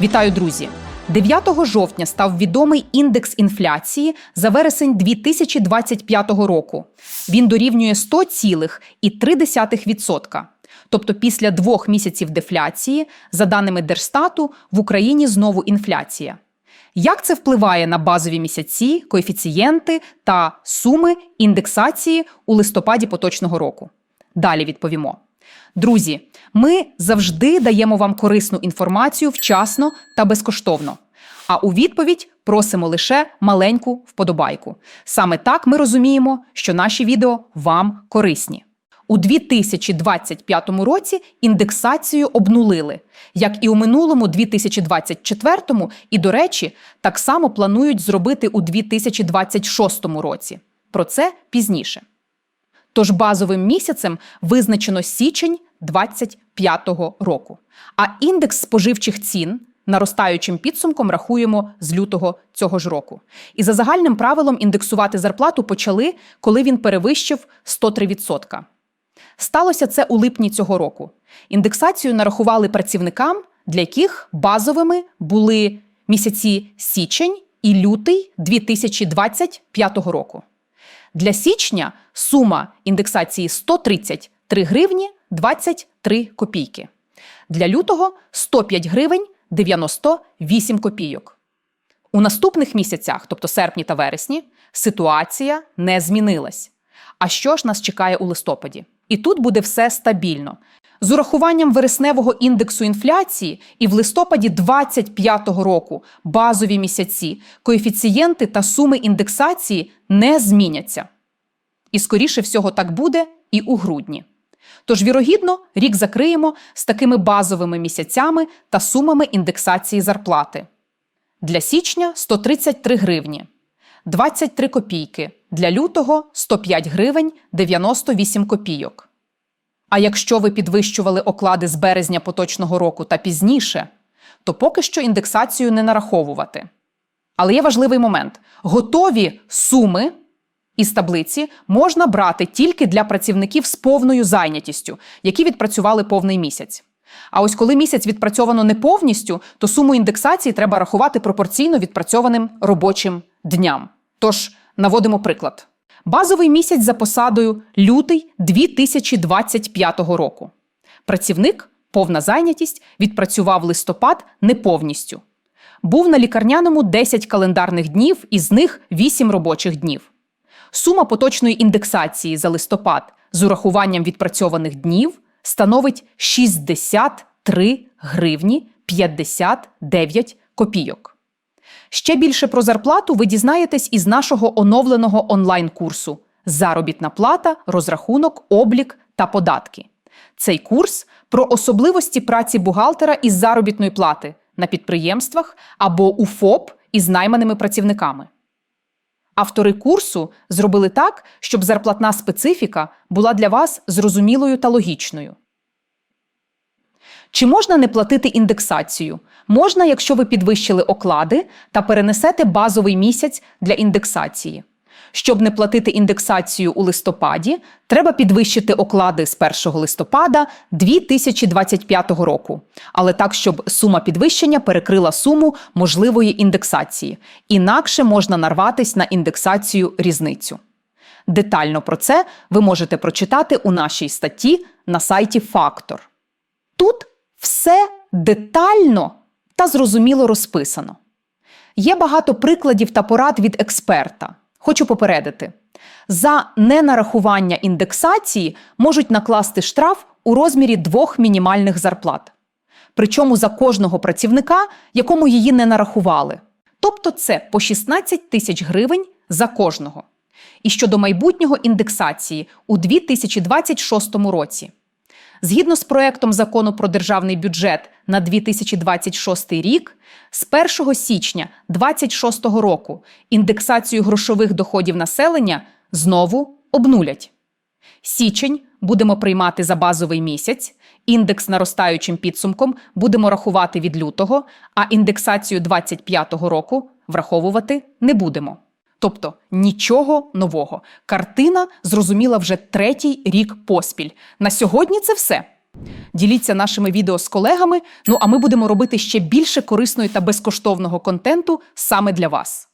Вітаю, друзі! 9 жовтня став відомий індекс інфляції за вересень 2025 року. Він дорівнює 100,3%. Тобто після двох місяців дефляції, за даними Держстату, в Україні знову інфляція. Як це впливає на базові місяці, коефіцієнти та суми індексації у листопаді поточного року? Далі відповімо. Друзі, ми завжди даємо вам корисну інформацію вчасно та безкоштовно. А у відповідь просимо лише маленьку вподобайку. Саме так ми розуміємо, що наші відео вам корисні. У 2025 році індексацію обнулили, як і у минулому 2024, і, до речі, так само планують зробити у 2026 році. Про це пізніше. Тож базовим місяцем визначено січень 2025 року. А індекс споживчих цін наростаючим підсумком рахуємо з лютого цього ж року. І за загальним правилом індексувати зарплату почали, коли він перевищив 103%. Сталося це у липні цього року. Індексацію нарахували працівникам, для яких базовими були місяці січень і лютий 2025 року. Для січня сума індексації 133 гривні 23 копійки. Для лютого 105 гривень 98 копійок. У наступних місяцях, тобто серпні та вересні, ситуація не змінилась. А що ж нас чекає у листопаді? І тут буде все стабільно. З урахуванням вересневого індексу інфляції і в листопаді 2025 року базові місяці, коефіцієнти та суми індексації не зміняться. І скоріше всього так буде і у грудні. Тож, вірогідно, рік закриємо з такими базовими місяцями та сумами індексації зарплати. Для січня 133 гривні, 23 копійки, для лютого 105 гривень 98 копійок. А якщо ви підвищували оклади з березня поточного року та пізніше, то поки що індексацію не нараховувати. Але є важливий момент: готові суми із таблиці можна брати тільки для працівників з повною зайнятістю, які відпрацювали повний місяць. А ось коли місяць відпрацьовано не повністю, то суму індексації треба рахувати пропорційно відпрацьованим робочим дням. Тож наводимо приклад. Базовий місяць за посадою лютий 2025 року. Працівник, повна зайнятість, відпрацював листопад не повністю. Був на лікарняному 10 календарних днів, із них 8 робочих днів. Сума поточної індексації за листопад з урахуванням відпрацьованих днів становить 63 гривні 59 копійок. Ще більше про зарплату ви дізнаєтесь із нашого оновленого онлайн-курсу Заробітна плата, розрахунок, облік та податки. Цей курс про особливості праці бухгалтера із заробітної плати на підприємствах або у ФОП із найманими працівниками. Автори курсу зробили так, щоб зарплатна специфіка була для вас зрозумілою та логічною. Чи можна не платити індексацію? Можна, якщо ви підвищили оклади та перенесете базовий місяць для індексації. Щоб не платити індексацію у листопаді, треба підвищити оклади з 1 листопада 2025 року, але так, щоб сума підвищення перекрила суму можливої індексації. Інакше можна нарватись на індексацію різницю. Детально про це ви можете прочитати у нашій статті на сайті Фактор. Тут все детально та зрозуміло розписано. Є багато прикладів та порад від експерта. Хочу попередити: за ненарахування індексації можуть накласти штраф у розмірі двох мінімальних зарплат. Причому за кожного працівника, якому її не нарахували. Тобто це по 16 тисяч гривень за кожного. І щодо майбутнього індексації у 2026 році. Згідно з проектом закону про державний бюджет на 2026 рік, з 1 січня 2026 року індексацію грошових доходів населення знову обнулять. Січень будемо приймати за базовий місяць, індекс наростаючим підсумком будемо рахувати від лютого, а індексацію 2025 року враховувати не будемо. Тобто нічого нового. Картина зрозуміла вже третій рік поспіль. На сьогодні це все. Діліться нашими відео з колегами. Ну а ми будемо робити ще більше корисної та безкоштовного контенту саме для вас.